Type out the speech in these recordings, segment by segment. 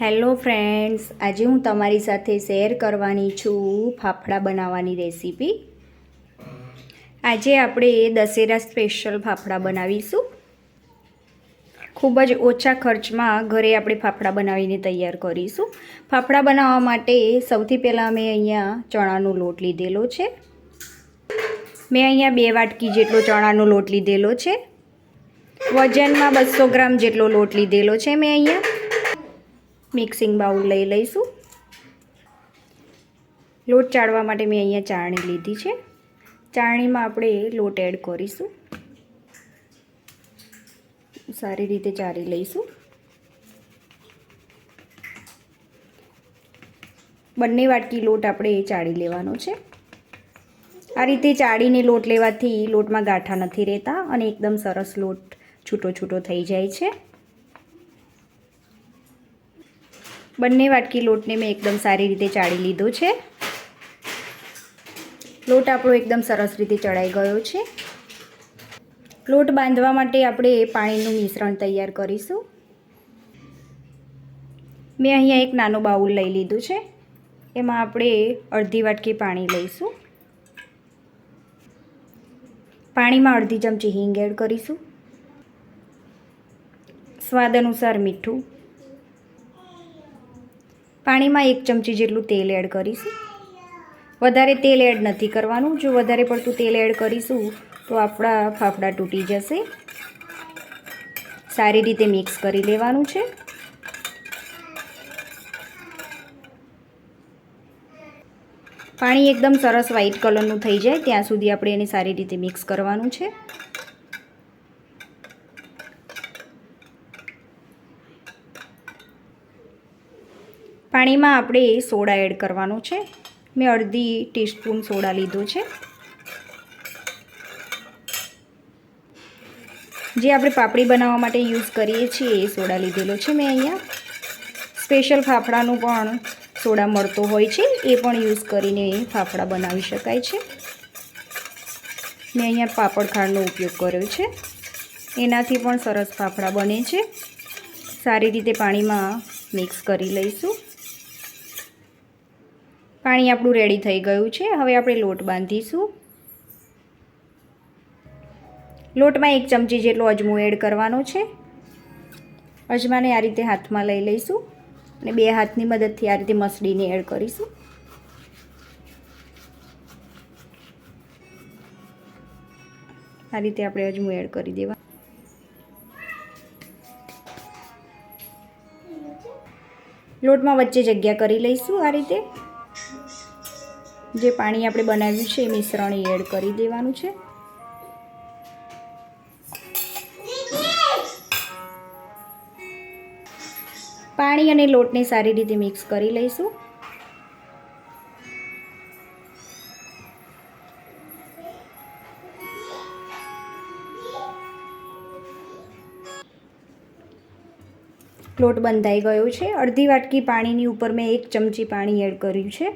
Hello friends, આજે હું તમારી સાથે શેર કરવાની છું ફાફડા બનાવવાની રેસીપી. આજે આપણે દશેરા સ્પેશિયલ ફાફડા બનાવીશું. ખૂબ જ ઓછા ખર્ચમાં ઘરે આપણે ફાફડા બનાવીને તૈયાર કરીશું. ફાફડા બનાવવા માટે સૌથી પહેલાં મેં અહીંયા ચણાનો લોટ લીધેલો છે. મેં અહીંયા બે વાટકી જેટલો ચણાનો લોટ લીધેલો છે. વજનમાં બસો ગ્રામ જેટલો લોટ લીધેલો છે મેં અહીંયા. મિક્સિંગ બાઉલ લઈ લઈશું. લોટ ચાળવા માટે મેં અહીંયા ચાળણી લીધી છે. ચાળણીમાં આપણે લોટ એડ કરીશું. સારી રીતે ચાળી લઈશું. બંને વાટકી લોટ આપણે ચાળી લેવાનો છે. આ રીતે ચાળીને લોટ લેવાથી લોટમાં ગાંઠા નથી રહેતા અને એકદમ સરસ લોટ છૂટો છૂટો થઈ જાય છે. બંને વાટકી લોટને મેં એકદમ સારી રીતે ચાળી લીધો છે. લોટ આપણો એકદમ સરસ રીતે ચડાઈ ગયો છે. લોટ બાંધવા માટે આપણે પાણીનું મિશ્રણ તૈયાર કરીશું. મેં અહીંયા એક નાનો બાઉલ લઈ લીધું છે. એમાં આપણે અડધી વાટકી પાણી લઈશું. પાણીમાં અડધી ચમચી હિંગ એડ કરીશું. સ્વાદ અનુસાર મીઠું. પાણીમાં એક ચમચી જેટલું તેલ એડ કરીશું. વધારે તેલ એડ નથી કરવાનું. જો વધારે પડતું તેલ એડ કરીશું, તો આપણા ફાફડા તૂટી જશે. સારી રીતે મિક્સ કરી લેવાનું છે. પાણી એકદમ સરસ વ્હાઈટ કલરનું થઈ જાય. ત્યાં સુધી આપણે એને સારી રીતે મિક્સ કરવાનું છે. પાણીમાં આપણે સોડા એડ કરવાનો છે. મેં અડધી ટીસ્પૂન સોડા લીધો છે. જે આપણે પાપડી બનાવવા માટે યુઝ કરીએ છીએ એ સોડા લીધેલો છે મેં અહીંયા. સ્પેશિયલ ફાફડાનું પણ સોડા મળતો હોય છે, એ પણ યુઝ કરીને ફાફડા બનાવી શકાય છે. મેં અહીંયા પાપડ ખાંડનો ઉપયોગ કર્યો છે. એનાથી પણ સરસ ફાફડા બને છે. સારી રીતે પાણીમાં મિક્સ કરી લઈશું. પાણી આપણું રેડી થઈ ગયું છે. હવે આપણે લોટ બાંધીશું. લોટમાં એક ચમચી જેટલો અજમો એડ કરવાનો છે. અજમાને આ રીતે હાથમાં લઈ લઈશું અને બે હાથની મદદથી આ રીતે મસળીને એડ કરીશું. આ રીતે આપણે અજમું એડ કરી દેવા. લોટમાં વચ્ચે જગ્યા કરી લઈશું આ રીતે. જે પાણી આપણે બનાવ્યું છે એ મિશ્રણ એડ કરી દેવાનું છે. પાણી અને લોટને સારી રીતે મિક્સ કરી લઈશું. લોટ બંધાઈ ગયો છે. અડધી વાટકી પાણીની ઉપર મેં એક ચમચી પાણી એડ કર્યું છે.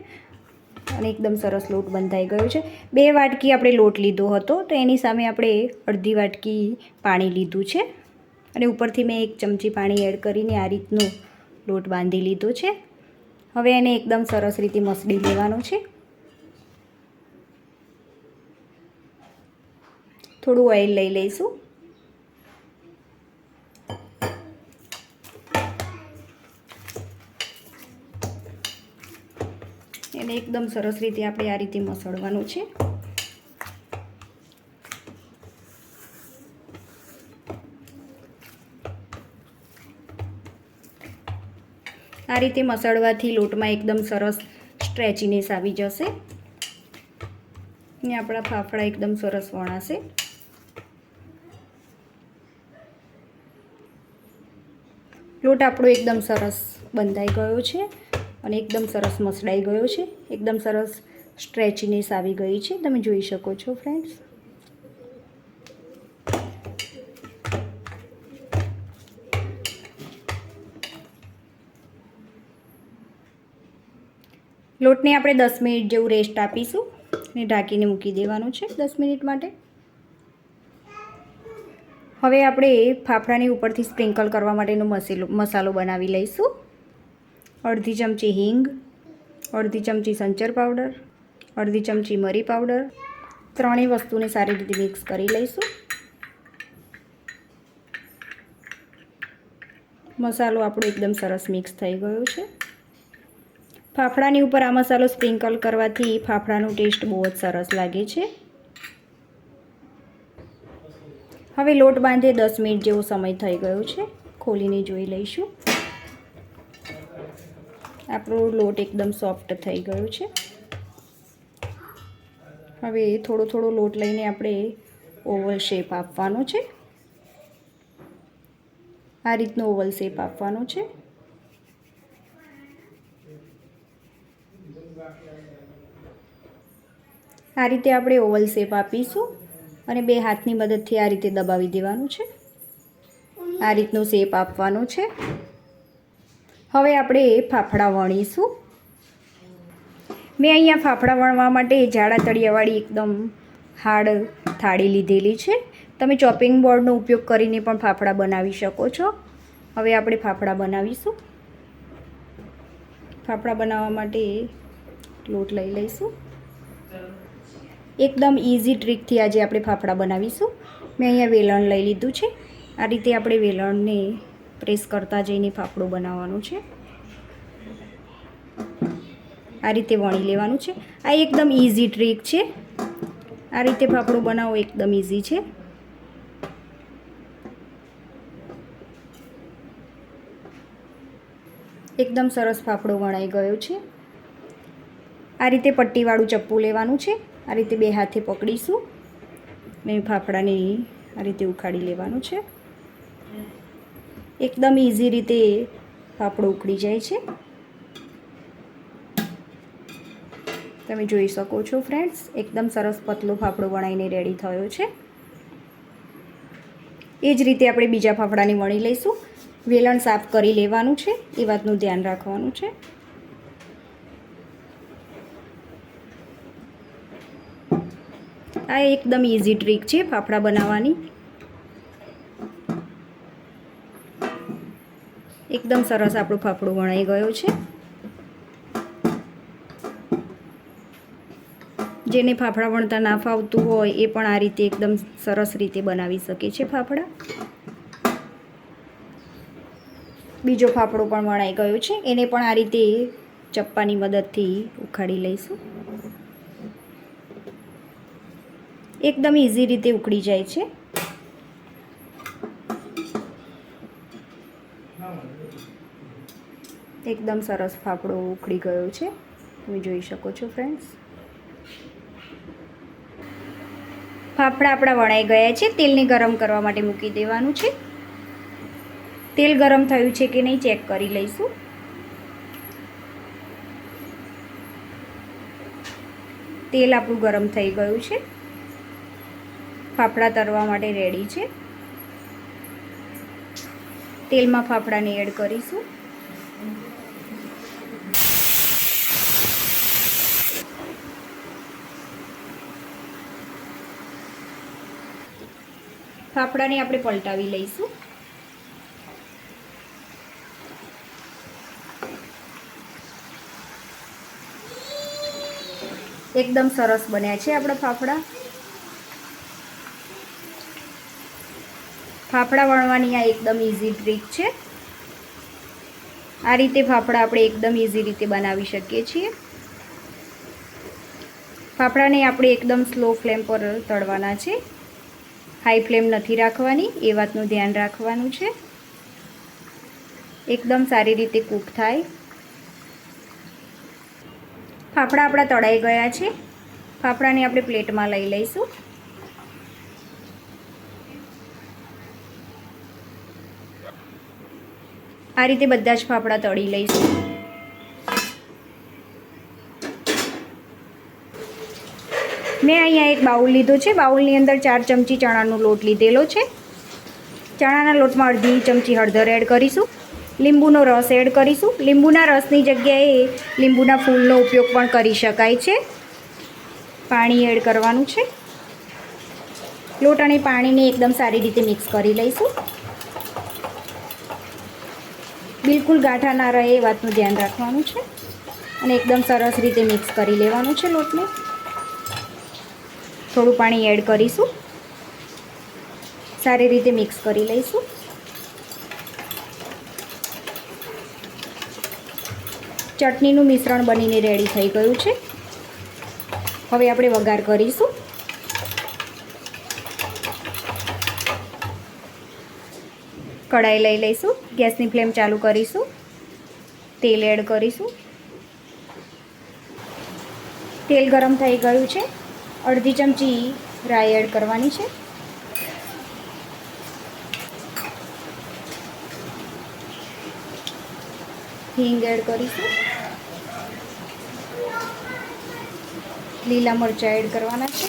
અને એકદમ સરસ લોટ બંધાઈ ગયો છે. બે વાટકી આપણે લોટ લીધો હતો, તો એની સામે આપણે અડધી વાટકી પાણી લીધું છે. અને ઉપરથી મેં એક ચમચી પાણી એડ કરીને આ રીતનો લોટ બાંધી લીધો છે. હવે એને એકદમ સરસ રીતે મસળી લેવાનો છે. થોડું ઓઇલ લઈ લઈશું. એને એકદમ સરસ રીતે આપણે આ રીતે મસળવાનું છે. આ રીતે મસળવાથી લોટમાં એકદમ સરસ સ્ટ્રેચીનેસ આવી જશે. ને આપણા ફાફડા એકદમ સરસ વણાશે. લોટ આપણો એકદમ સરસ બંધાઈ ગયો છે. અને એકદમ સરસ મસળાઈ ગયો છે. એકદમ સરસ સ્ટ્રેચીનેસ આવી ગઈ છે. તમે જોઈ શકો છો ફ્રેન્ડ્સ લોટને આપણે દસ મિનિટ જેવું રેસ્ટ આપીશું અને ઢાંકીને મૂકી દેવાનું છે દસ મિનિટ માટે. હવે આપણે ફાફડાની ઉપરથી સ્પ્રિંકલ કરવા માટેનો મસાલો બનાવી લઈશું. અડધી ચમચી હિંગ, અડધી ચમચી સંચર પાવડર, અડધી ચમચી મરી પાવડર, ત્રણેય વસ્તુને સારી રીતે મિક્સ કરી લઈશું. મસાલો આપણો એકદમ સરસ મિક્સ થઈ ગયો છે. ફાફડાની ઉપર આ મસાલો સ્પ્રિંકલ કરવાથી ફાફડાનો ટેસ્ટ બહુ જ સરસ લાગે છે. હવે લોટ બાંધે દસ મિનિટ જેવો સમય થઈ ગયો છે. ખોલીને જોઈ લઈશું. આપણો લોટ એકદમ સોફ્ટ થઈ ગયો છે. હવે થોડો થોડો લોટ લઈને આપણે ઓવલ શેપ આપવાનો છે. આ રીતનો ઓવલ શેપ આપવાનો છે. આ રીતે આપણે ઓવલ શેપ આપીશું અને બે હાથની મદદથી આ રીતે દબાવી દેવાનું છે. આ રીતનો શેપ આપવાનો છે. હવે આપણે ફાફડા વણીશું. મેં અહીંયા ફાફડા વણવા માટે જાડા તળિયાવાળી એકદમ હાર્ડ થાળી લીધેલી છે. તમે ચોપિંગ બોર્ડનો ઉપયોગ કરીને પણ ફાફડા બનાવી શકો છો. હવે આપણે ફાફડા બનાવીશું. ફાફડા બનાવવા માટે લોટ લઈ લઈશું. એકદમ ઇઝી ટ્રીકથી આજે આપણે ફાફડા બનાવીશું. મેં અહીંયા વેલણ લઈ લીધું છે. આ રીતે આપણે વેલણને પ્રેસ કરતા જઈને ફાફડો બનાવવાનું છે. આ રીતે વણી લેવાનું છે. આ એકદમ ઇઝી ટ્રીક છે. આ રીતે ફાફડો બનાવવું એકદમ ઇઝી છે. એકદમ સરસ ફાફડો વણાઈ ગયો છે. આ રીતે પટ્ટીવાળું ચપ્પુ લેવાનું છે. આ રીતે બે હાથે પકડીશું. ને ફાફડાને આ રીતે ઉખાડી લેવાનું છે. એકદમ ઇઝી રીતે ફાફડો ઉકળી જાય છે. તમે જોઈ શકો છો ફ્રેન્ડ્સ એકદમ સરસ પતલો ફાફડો વણાઈને રેડી થયો છે. એ જ રીતે આપણે બીજા ફાફડાને વણી લઈશું. વેલણ સાફ કરી લેવાનું છે, એ વાતનું ધ્યાન રાખવાનું છે. આ એકદમ ઇઝી ટ્રીક છે ફાફડા બનાવવાની. એકદમ સરસ આપણો ફાફડું વણાઈ ગયો છે. જેને ફાફડા વણતા ના ફાવતું હોય એ પણ આ રીતે એકદમ સરસ રીતે બનાવી શકે છે ફાફડા. બીજો ફાફડો પણ વણાઈ ગયો છે. એને પણ આ રીતે ચપ્પાની મદદથી ઉખાડી લઈશું. એકદમ ઇઝી રીતે ઉકળી જાય છે. એકદમ સરસ ફાફડો ઉખડી ગયો છે. તમે જોઈ શકો છો ફ્રેન્ડ્સ ફાફડા આપણા વણાઈ ગયા છે. તેલને ગરમ કરવા માટે મૂકી દેવાનું છે. તેલ ગરમ થયું છે કે નહીં ચેક કરી લઈશું. તેલ આપણું ગરમ થઈ ગયું છે. ફાફડા તરવા માટે રેડી છે. તેલમાં ફાફડાને એડ કરીશું. ફાફડાને આપણે પલટાવી લઈશું. એકદમ સરસ બન્યા છે આપણા ફાફડા. ફાફડા વણવાની આ એકદમ ઇઝી ટ્રીક છે. આ રીતે ફાફડા આપણે એકદમ ઇઝી રીતે બનાવી શકીએ છીએ. ફાફડાને આપણે એકદમ સ્લો ફ્લેમ પર તળવાના છે. હાઈ ફ્લેમ નથી રાખવાની, એ વાતનું ધ્યાન રાખવાનું છે. એકદમ સારી રીતે કૂક થાય. ફાફડા આપણા તળાઈ ગયા છે. ફાફડાને આપણે પ્લેટમાં લઈ લઈશું. આ રીતે બધા જ ફાફડા તળી લઈશું. મેં અહીંયા એક બાઉલ લીધો છે. બાઉલની અંદર ચાર ચમચી ચણાનો લોટ લીધેલો છે. ચણાના લોટમાં અડધી ચમચી હળદર એડ કરીશું. લીંબુનો રસ એડ કરીશું. લીંબુના રસની જગ્યાએ લીંબુના ફૂલનો ઉપયોગ પણ કરી શકાય છે. પાણી એડ કરવાનું છે. લોટ અને પાણીને એકદમ સારી રીતે મિક્સ કરી લઈશું. બિલકુલ ગાંઠા ના રહે એ વાતનું ધ્યાન રાખવાનું છે. અને એકદમ સરસ રીતે મિક્સ કરી લેવાનું છે લોટને. થોડું પાણી એડ કરીશું. સારી રીતે મિક્સ કરી લઈશું. ચટણીનું મિશ્રણ બનીને રેડી થઈ ગયું છે. હવે આપણે વઘાર કરીશું. કઢાઈ લઈ લઈશું. ગેસની ફ્લેમ ચાલુ કરીશું. તેલ એડ કરીશું. તેલ ગરમ થઈ ગયું છે. અડધી ચમચી રાઈ એડ કરવાની છે. હિંગ એડ કરીશું. લીલા મરચાં એડ કરવાના છે.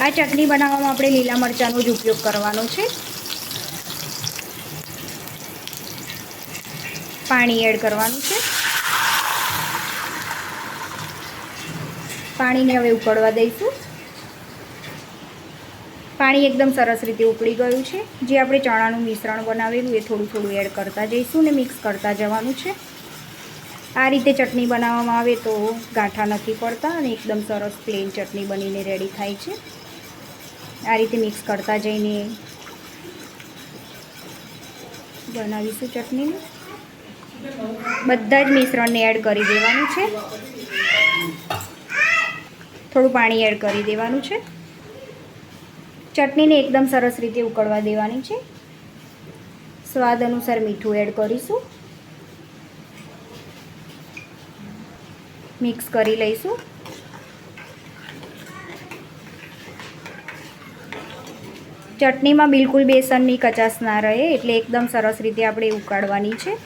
આ ચટણી બનાવવામાં આપણે લીલા મરચાંનો જ ઉપયોગ કરવાનો છે. પાણી એડ કરવાનું છે. પાણીને હવે ઉકળવા દઈશું. પાણી એકદમ સરસ રીતે ઉકળી ગયું છે. જે આપણે ચણાનું મિશ્રણ બનાવેલું એ થોડું થોડું એડ કરતા જઈશું ને મિક્સ કરતા જવાનું છે. આ રીતે ચટણી બનાવવામાં આવે તો ગાંઠા નથી પડતા અને એકદમ સરસ પ્લેન ચટણી બનીને રેડી થાય છે. આ રીતે મિક્સ કરતા જઈને બનાવીશું ચટણીને. બધા જ મિશ્રણને એડ કરી દેવાનું છે. થોડું પાણી એડ કરી દેવાનું છે. ચટણીને એકદમ સરસ રીતે ઉકળવા દેવાની છે. સ્વાદ અનુસાર મીઠું એડ કરીશું. મિક્સ કરી લઈશું. ચટણીમાં બિલકુલ બેસનની કચાશ ના રહે, એટલે એકદમ સરસ રીતે આપણે ઉકાળવાની છે.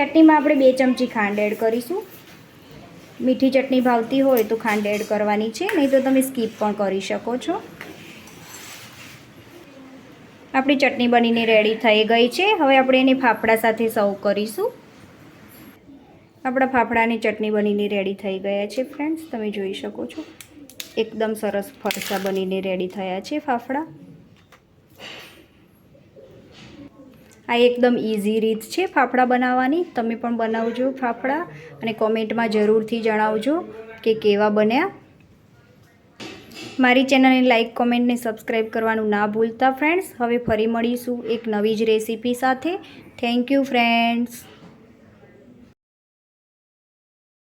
ચટણીમાં આપણે બે ચમચી ખાંડ એડ કરીશું. મીઠી ચટણી ભાવતી હોય તો ખાંડ એડ કરવાની છે, નહીં તો તમે સ્કીપ પણ કરી શકો છો. આપણી ચટણી બનીને રેડી થઈ ગઈ છે. હવે આપણે એને ફાફડા સાથે સર્વ કરીશું. આપણા ફાફડાની ચટણી બનીને રેડી થઈ ગયા છે ફ્રેન્ડ્સ તમે જોઈ શકો છો. એકદમ સરસ ફરસા બનીને રેડી થયા છે ફાફડા. આ એકદમ ઇઝી રીત છે ફાફડા બનાવવાની. તમે પણ બનાવજો ફાફડા અને કોમેન્ટમાં જરૂરથી જણાવજો કે કેવા બન્યા. મારી ચેનલને લાઇક કોમેન્ટને સબસ્ક્રાઈબ કરવાનું ના ભૂલતા ફ્રેન્ડ્સ હવે ફરી મળીશું એક નવી જ રેસીપી સાથે. Thank you friends